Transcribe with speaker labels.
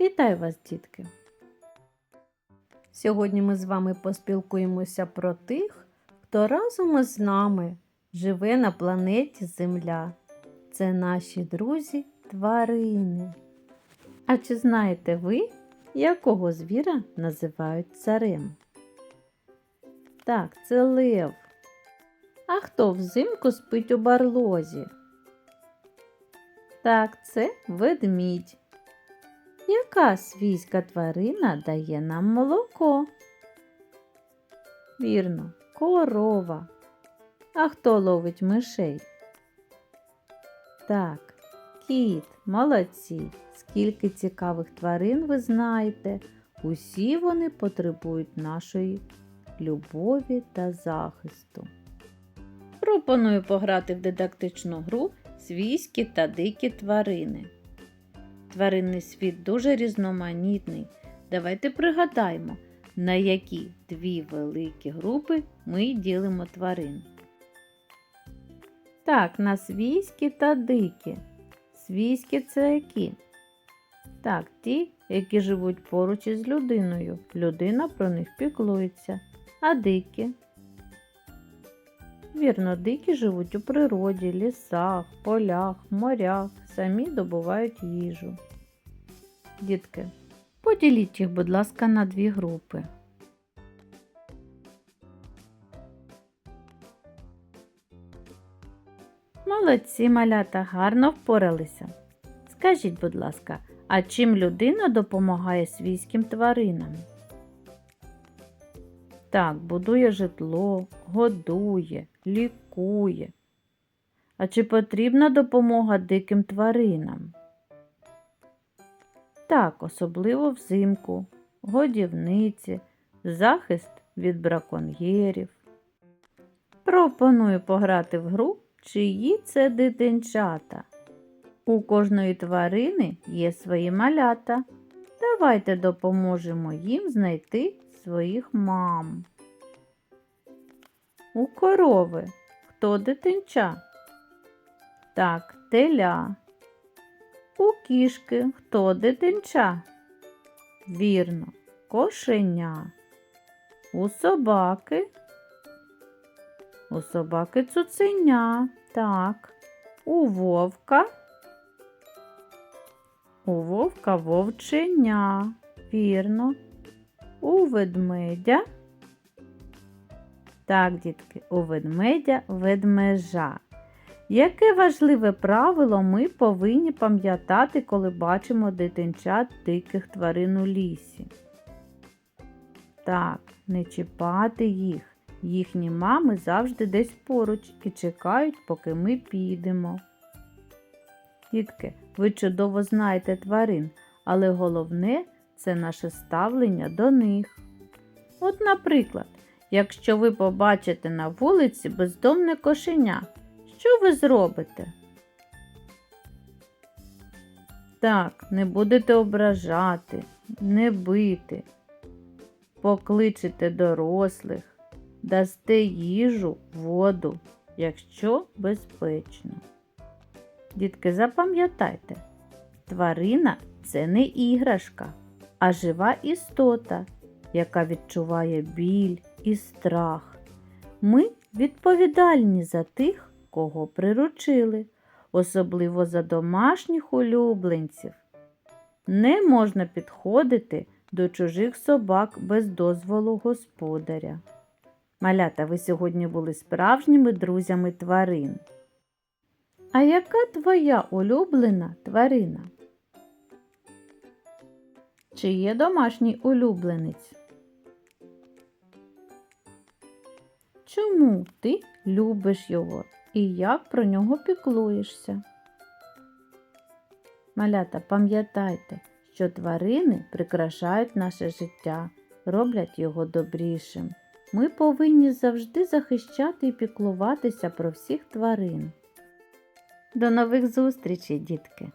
Speaker 1: Вітаю вас, дітки! Сьогодні ми з вами поспілкуємося про тих, хто разом із нами живе на планеті Земля. Це наші друзі тварини. А чи знаєте ви, якого звіра називають царем? Так, це лев. А хто взимку спить у барлозі? Так, це ведмідь. Яка свійська тварина дає нам молоко? Вірно, корова. А хто ловить мишей? Так, кіт, молодці. Скільки цікавих тварин ви знаєте. Усі вони потребують нашої любові та захисту. Пропоную пограти в дидактичну гру свійські та дикі тварини. Тваринний світ дуже різноманітний. Давайте пригадаємо, на які дві великі групи ми ділимо тварин. Так, на свійські та дикі. Свійські це які? Так, ті, які живуть поруч із людиною. Людина про них піклується. А дикі? Вірно, дикі живуть у природі, лісах, полях, морях, самі добувають їжу. Дітки, поділіть їх, будь ласка, на дві групи. Молодці малята гарно впоралися. Скажіть, будь ласка, а чим людина допомагає свійським тваринам? Так, будує житло, годує, лікує. А чи потрібна допомога диким тваринам? Так, особливо взимку, годівниці, захист від браконьєрів. Пропоную пограти в гру, чиї це дитинчата. У кожної тварини є свої малята. Давайте допоможемо їм знайти своїх мам. У корови хто дитинча? Так, теля. У кішки хто дитинча? Вірно, кошеня. У собаки. У собаки цуценя. Так. У вовка. У вовка вовченя. Вірно. У ведмедя. Так, дітки, у ведмедя ведмежа. Яке важливе правило ми повинні пам'ятати, коли бачимо дитинчат диких тварин у лісі? Так, не чіпати їх. Їхні мами завжди десь поруч і чекають, поки ми підемо. Дітки, ви чудово знаєте тварин, але головне це наше ставлення до них. От, наприклад, якщо ви побачите на вулиці бездомне кошеня, що ви зробите? Так, не будете ображати, не бити, покличете дорослих, дасте їжу, воду, якщо безпечно. Дітки, запам'ятайте, тварина це не іграшка, а жива істота, яка відчуває біль і страх. Ми відповідальні за тих, кого приручили, особливо за домашніх улюбленців. Не можна підходити до чужих собак без дозволу господаря. Малята, ви сьогодні були справжніми друзями тварин. А яка твоя улюблена тварина? Чи є домашній улюбленець? Чому ти любиш його і як про нього піклуєшся? Малята, пам'ятайте, що тварини прикрашають наше життя, роблять його добрішим. Ми повинні завжди захищати і піклуватися про всіх тварин. До нових зустрічей, дітки!